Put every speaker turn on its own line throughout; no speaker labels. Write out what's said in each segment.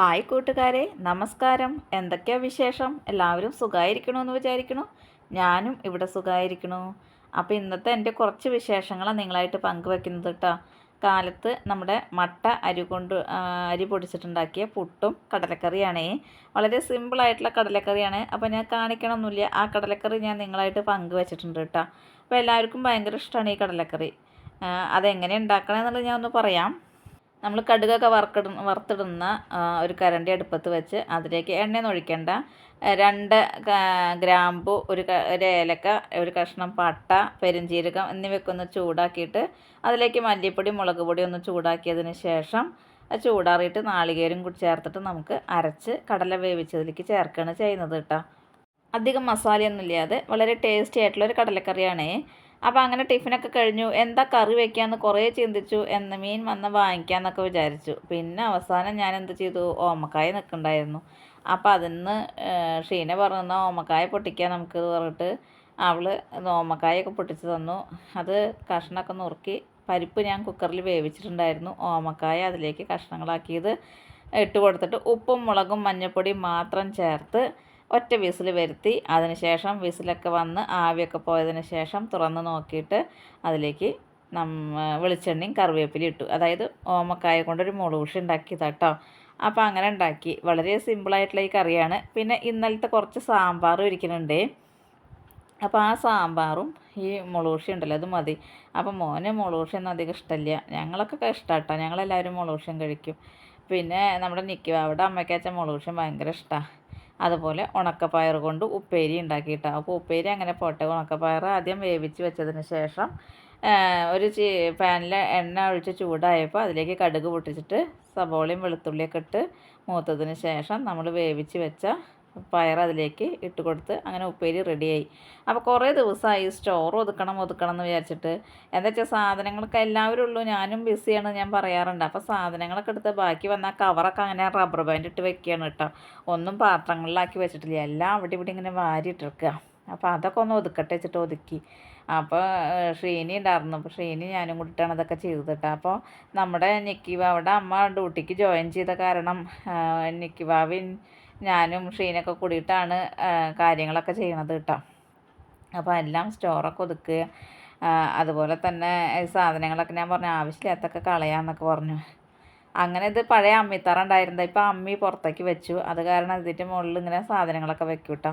Hi കൂട്ടുകാരെ നമസ്കാരം. എന്തൊക്കെയാ വിശേഷം? എല്ലാവരും സുഖമായിരിക്കണമെന്ന് വിചാരിക്കണു. ഞാനും ഇവിടെ സുഖമായിരിക്കണു അപ്പോൾ ഇന്നത്തെ എന്റെ കുറച്ച് വിശേഷങ്ങളാണ് നിങ്ങളായിട്ട് പങ്കുവെക്കുന്നത് കേട്ടോ കാലത്ത് നമ്മുടെ മട്ട അരി കൊണ്ട് അരി പൊടിച്ചിട്ടുണ്ടാക്കിയ പുട്ടും കടലക്കറിയാണേ. വളരെ സിമ്പിളായിട്ടുള്ള കടലക്കറിയാണ്. അപ്പോൾ ഞാൻ കാണിക്കണമൊന്നുമില്ല ആ കടലക്കറി ഞാൻ നിങ്ങളായിട്ട് പങ്കുവെച്ചിട്ടുണ്ട് കേട്ടോ അപ്പോൾ എല്ലാവർക്കും ഭയങ്കര ഇഷ്ടമാണ് ഈ കടലക്കറി. അതെങ്ങനെ ഉണ്ടാക്കണമെന്നുള്ളത് ഞാൻ ഒന്ന് പറയാം. നമ്മൾ കടുകൊക്കെ വറുക്കിട വറുത്തിടുന്ന ഒരു കരണ്ടി അടുപ്പത്ത് വെച്ച് അതിലേക്ക് എണ്ണയൊന്നും ഒഴിക്കേണ്ട. രണ്ട് ഗ്രാമ്പു ഒരു ഒരു ഏലക്ക ഒരു കഷ്ണം പട്ട പെരുംജീരകം എന്നിവയൊക്കെ ഒന്ന് ചൂടാക്കിയിട്ട് അതിലേക്ക് മല്ലിപ്പൊടി മുളക് പൊടി ഒന്ന് ചൂടാക്കിയതിന് ശേഷം ചൂടാറിയിട്ട് നാളികേരം കൂടി ചേർത്തിട്ട് നമുക്ക് അരച്ച് കടല വേവിച്ചതിലേക്ക് ചേർക്കുകയാണ് ചെയ്യുന്നത് കേട്ടോ. അധികം മസാലയൊന്നും ഇല്ലാതെ വളരെ ടേസ്റ്റി ആയിട്ടുള്ള ഒരു കടലക്കറിയാണേ. അപ്പോൾ അങ്ങനെ ടിഫിനൊക്കെ കഴിഞ്ഞു. എന്താ കറി വെക്കാമെന്ന് കുറേ ചിന്തിച്ചു. എന്ന മീൻ വന്ന് വാങ്ങിക്കാമെന്നൊക്കെ വിചാരിച്ചു. പിന്നെ അവസാനം ഞാൻ എന്ത് ചെയ്തു? ഓമക്കായ നിൽക്കുന്നുണ്ടായിരുന്നു. അപ്പോൾ അതിന്ന് ഷീന പറഞ്ഞു ഓമക്കായ പൊട്ടിക്കാൻ നമുക്ക് പറഞ്ഞിട്ട് അവൾ ഓമക്കായൊക്കെ പൊട്ടിച്ച് തന്നു. അത് കഷ്ണമൊക്കെ നുറുക്കി പരിപ്പ് ഞാൻ കുക്കറിൽ വേവിച്ചിട്ടുണ്ടായിരുന്നു. ഓമക്കായ അതിലേക്ക് കഷ്ണങ്ങളാക്കിയത് ഇട്ട് കൊടുത്തിട്ട് ഉപ്പും മുളകും മഞ്ഞൾപ്പൊടിയും മാത്രം ചേർത്ത് ഒറ്റ വിസിൽ വരുത്തി അതിനുശേഷം വിസിലൊക്കെ വന്ന് ആവിയൊക്കെ പോയതിന് ശേഷം തുറന്ന് നോക്കിയിട്ട് അതിലേക്ക് നമ്മ വെളിച്ചെണ്ണയും കറിവേപ്പിലയും ഇട്ടു. അതായത് ഓമക്കായ കൊണ്ടൊരു മുളകുഷി ഉണ്ടാക്കിയതാണ് കേട്ടോ അപ്പോൾ അങ്ങനെ ഉണ്ടാക്കി. വളരെ സിമ്പിളായിട്ടുള്ള ഈ കറിയാണ്. പിന്നെ ഇന്നലത്തെ കുറച്ച് സാമ്പാർ ഇരിക്കുന്നുണ്ട്. അപ്പോൾ ആ സാമ്പാറും ഈ മുളകുഷി ഉണ്ടല്ലോ അത് മതി. അപ്പോൾ മോന് മുളകുഷിയൊന്നും അധികം ഇഷ്ടമില്ല ഞങ്ങളൊക്കെ ഇഷ്ടമാട്ടോ ഞങ്ങളെല്ലാവരും മുളകുഷിയും കഴിക്കും. പിന്നെ നമ്മുടെ നിൽക്കുക അവിടെ അമ്മയ്ക്കച്ച മുളകുഷിയും ഭയങ്കര ഇഷ്ടമാണ് അതുപോലെ ഉണക്കപ്പയർ കൊണ്ട് ഉപ്പേരി ഉണ്ടാക്കിയിട്ടാണ് അപ്പോൾ ഉപ്പേരി അങ്ങനെ പോട്ടെ. ഉണക്കപ്പയർ ആദ്യം വേവിച്ച് വെച്ചതിന് ശേഷം ഒരു ചീ പാനിൽ എണ്ണ ഒഴിച്ച് ചൂടായപ്പോൾ അതിലേക്ക് കടുക് പൊട്ടിച്ചിട്ട് സബോളയും വെളുത്തുള്ളിയൊക്കെ ഇട്ട് മൂത്തതിന് ശേഷം നമ്മൾ വേവിച്ച് വെച്ച പയർ അതിലേക്ക് ഇട്ട് കൊടുത്ത് അങ്ങനെ ഉപ്പേരി റെഡിയായി. അപ്പോൾ കുറേ ദിവസമായി സ്റ്റോർ ഒതുക്കണം ഒതുക്കണം എന്ന് വിചാരിച്ചിട്ട്. എന്താ വെച്ചാൽ സാധനങ്ങളൊക്കെ എല്ലാവരും ഉള്ളൂ. ഞാനും ബിസിയാണ് ഞാൻ പറയാറുണ്ട്. അപ്പോൾ സാധനങ്ങളൊക്കെ എടുത്ത് ബാക്കി വന്നാൽ കവറൊക്കെ അങ്ങനെ റബ്ബർ ബാൻഡ് ഇട്ട് വെക്കുകയാണ് കേട്ടോ. ഒന്നും പാത്രങ്ങളിലാക്കി വെച്ചിട്ടില്ല. എല്ലാം അവിടെ ഇവിടെ ഇങ്ങനെ വാരിയിട്ടിരിക്കുക അപ്പോൾ അതൊക്കെ ഒന്ന് ഒതുക്കട്ടെ വെച്ചിട്ട് ഒതുക്കി. അപ്പോൾ ഷീനി ഉണ്ടായിരുന്നു. അപ്പോൾ ഷീനി ഞാനും കൂടിയിട്ടാണ് അതൊക്കെ ചെയ്തത് കേട്ടോ. അപ്പോൾ നമ്മുടെ നിക്കി ബാവയുടെ അമ്മ ഡ്യൂട്ടിക്ക് ജോയിൻ ചെയ്ത കാരണം ആഹ്, നിക്കി ബാവയും ഞാനും ഷീനൊക്കെ കൂടിയിട്ടാണ് കാര്യങ്ങളൊക്കെ ചെയ്യണത് കേട്ടോ. അപ്പോൾ എല്ലാം സ്റ്റോറൊക്കെ ഒതുക്കുക അതുപോലെ തന്നെ സാധനങ്ങളൊക്കെ ഞാൻ പറഞ്ഞു ആവശ്യമില്ലാത്തൊക്കെ കളയാന്നൊക്കെ പറഞ്ഞു. അങ്ങനെ ഇത് പഴയ അമ്മിത്തറ ഉണ്ടായിരുന്നത്. ഇപ്പോൾ അമ്മി പുറത്തേക്ക് വെച്ചു. അത് കാരണം ഇതിന്റെ മുകളിൽ ഇങ്ങനെ സാധനങ്ങളൊക്കെ വെക്കും കേട്ടോ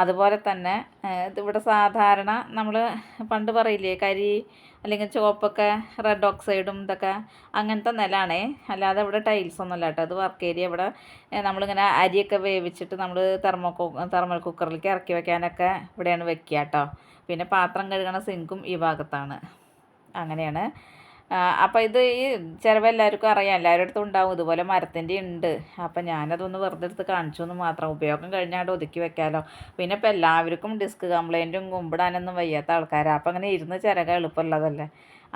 അതുപോലെ തന്നെ ഇതിവിടെ സാധാരണ നമ്മൾ പണ്ട് പറയില്ലേ കരി അല്ലെങ്കിൽ ചുവപ്പൊക്കെ റെഡ് ഓക്സൈഡും ഇതൊക്കെ അങ്ങനത്തെ നിലാണേ. അല്ലാതെ ഇവിടെ ടൈൽസ് ഒന്നും അല്ല കേട്ടോ. അത് വർക്ക് ഏരിയ ഇവിടെ നമ്മളിങ്ങനെ അരിയൊക്കെ വേവിച്ചിട്ട് നമ്മൾ തെർമോ തെർമൽ കുക്കറിലേക്ക് ഇറക്കി വെക്കാനൊക്കെ ഇവിടെയാണ് വെക്കുക കേട്ടോ. പിന്നെ പാത്രം കഴുകണ സിങ്കും ഈ ഭാഗത്താണ്. അങ്ങനെയാണ്. അപ്പോൾ ഇത് ഈ ചിലവ് എല്ലാവർക്കും അറിയാം. എല്ലാവരുടെ അടുത്തും ഉണ്ടാവും. ഇതുപോലെ മരത്തിന്റെ ഉണ്ട്. അപ്പം ഞാനതൊന്ന് വെറുതെ എടുത്ത് കാണിച്ചു എന്ന് മാത്രം. ഉപയോഗം കഴിഞ്ഞാണ്ട് ഒതുക്കി വെക്കാമല്ലോ പിന്നെ ഇപ്പം എല്ലാവർക്കും ഡിസ്ക് കംപ്ലൈന്റും കുമ്പിടാനൊന്നും വയ്യാത്ത ആൾക്കാരാണ് അപ്പം അങ്ങനെ ഇരുന്ന് ചിരക എളുപ്പമുള്ളതല്ലേ?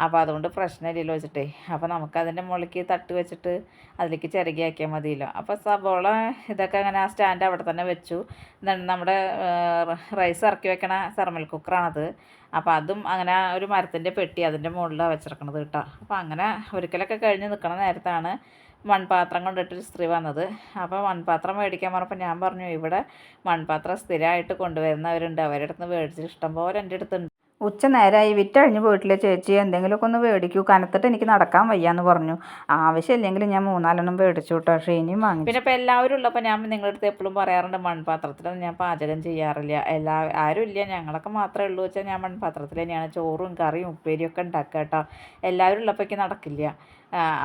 അപ്പോൾ അതുകൊണ്ട് പ്രശ്നമില്ലല്ലോ വെച്ചിട്ടേ. അപ്പോൾ നമുക്കതിന്റെ മുകളിലേക്ക് തട്ട് വെച്ചിട്ട് അതിലേക്ക് ചിരകിയാക്കിയാൽ മതിയല്ലോ. അപ്പോൾ സബോള ഇതൊക്കെ അങ്ങനെ ആ സ്റ്റാൻഡ് അവിടെ തന്നെ വെച്ചു. നമ്മുടെ റൈസ് ഇറക്കി വെക്കണ തെർമൽ കുക്കറാണത് അപ്പോൾ അതും അങ്ങനെ ഒരു മരത്തിന്റെ പെട്ടി അതിന്റെ മുകളിലാണ് വെച്ചിരിക്കണത് കേട്ടോ. അപ്പോൾ അങ്ങനെ ഒരിക്കലൊക്കെ കഴിഞ്ഞ് നിൽക്കണ നേരത്താണ് മൺപാത്രം കൊണ്ടിട്ടൊരു സ്ത്രീ വന്നത്. അപ്പോൾ മൺപാത്രം മേടിക്കാൻ പറഞ്ഞപ്പോൾ ഞാൻ പറഞ്ഞു ഇവിടെ മൺപാത്രം സ്ഥിരമായിട്ട് കൊണ്ടുവരുന്നവരുണ്ട്. അവരുടെ അടുത്ത് മേടിച്ചിട്ട് ഇഷ്ടംപോലെ എന്റെ അടുത്തുണ്ട്.
ഉച്ച നേരമായി വിറ്റഴിഞ്ഞ് പോയിട്ടില്ല ചേച്ചി. എന്തെങ്കിലുമൊക്കെ ഒന്ന് മേടിക്കൂ. കനത്തിട്ട് എനിക്ക് നടക്കാൻ വയ്യാന്ന് പറഞ്ഞു. ആവശ്യമില്ലെങ്കിൽ ഞാൻ മൂന്നാലെണ്ണം മേടിച്ചു കേട്ടോ. ഷീനിയും വാങ്ങി
പിന്നെ ഇപ്പോൾ എല്ലാവരും ഉള്ളപ്പോൾ ഞാൻ നിങ്ങളുടെ അടുത്ത് എപ്പോഴും പറയാറുണ്ട് മൺപാത്രത്തിലൊന്നും ഞാൻ പാചകം ചെയ്യാറില്ല. എല്ലാ ആരും ഇല്ല. ഞങ്ങളൊക്കെ മാത്രമേ ഉള്ളൂ വെച്ചാൽ ഞാൻ മൺപാത്രത്തിൽ തന്നെയാണ് ചോറും കറിയും ഉപ്പേരിയൊക്കെ ഉണ്ടാക്കുക കേട്ടോ. എല്ലാവരും ഉള്ളപ്പോഴേക്ക് നടക്കില്ല.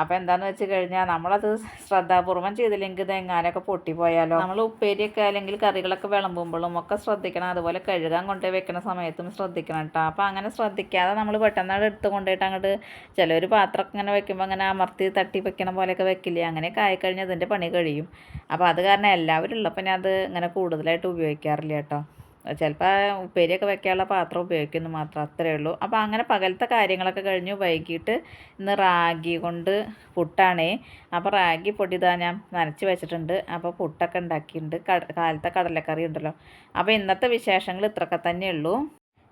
അപ്പോൾ എന്താണെന്ന് വെച്ച് കഴിഞ്ഞാൽ നമ്മളത് ശ്രദ്ധാപൂർവം ചെയ്തില്ലെങ്കിൽ ഇത് പൊട്ടിപ്പോയാലോ? നമ്മൾ ഉപ്പേരിയൊക്കെ അല്ലെങ്കിൽ കറികളൊക്കെ വിളമ്പുമ്പോഴും ഒക്കെ ശ്രദ്ധിക്കണം. അതുപോലെ കഴുകാൻ കൊണ്ടുപോയി വെക്കുന്ന സമയത്തും ശ്രദ്ധിക്കണം കേട്ടോ അപ്പോൾ അങ്ങനെ ശ്രദ്ധിക്കാതെ നമ്മൾ പെട്ടെന്ന് അത് എടുത്ത് കൊണ്ടുപോയിട്ട് അങ്ങോട്ട് ചിലർ പാത്രം ഇങ്ങനെ വെക്കുമ്പോൾ അങ്ങനെ അമർത്തി തട്ടി വെക്കണ പോലെയൊക്കെ വെക്കില്ലേ? അങ്ങനെയൊക്കെ ആയിക്കഴിഞ്ഞാൽ ഇതിന്റെ പണി കഴിയും. അപ്പോൾ അത് കാരണം എല്ലാവരും ഉള്ളപ്പോൾ ഞാൻ അത് ഇങ്ങനെ കൂടുതലായിട്ട് ഉപയോഗിക്കാറില്ല കേട്ടോ ചിലപ്പോൾ ഉപ്പേരിയൊക്കെ വെക്കാനുള്ള പാത്രം ഉപയോഗിക്കുന്നു മാത്രം അത്രയേ ഉള്ളൂ. അപ്പോൾ അങ്ങനെ പകലത്തെ കാര്യങ്ങളൊക്കെ കഴിഞ്ഞു വൈകിട്ട് ഇന്ന് റാഗി കൊണ്ട് പുട്ടാണേ. അപ്പോൾ റാഗി പൊടി ഇതാ ഞാൻ നനച്ച് വെച്ചിട്ടുണ്ട്. അപ്പോൾ പുട്ടൊക്കെ ഉണ്ടാക്കിയിട്ടുണ്ട്. കാലത്തെ കടലക്കറി ഉണ്ടല്ലോ. അപ്പോൾ ഇന്നത്തെ വിശേഷങ്ങൾ ഇത്രയൊക്കെ തന്നെ ഉള്ളൂ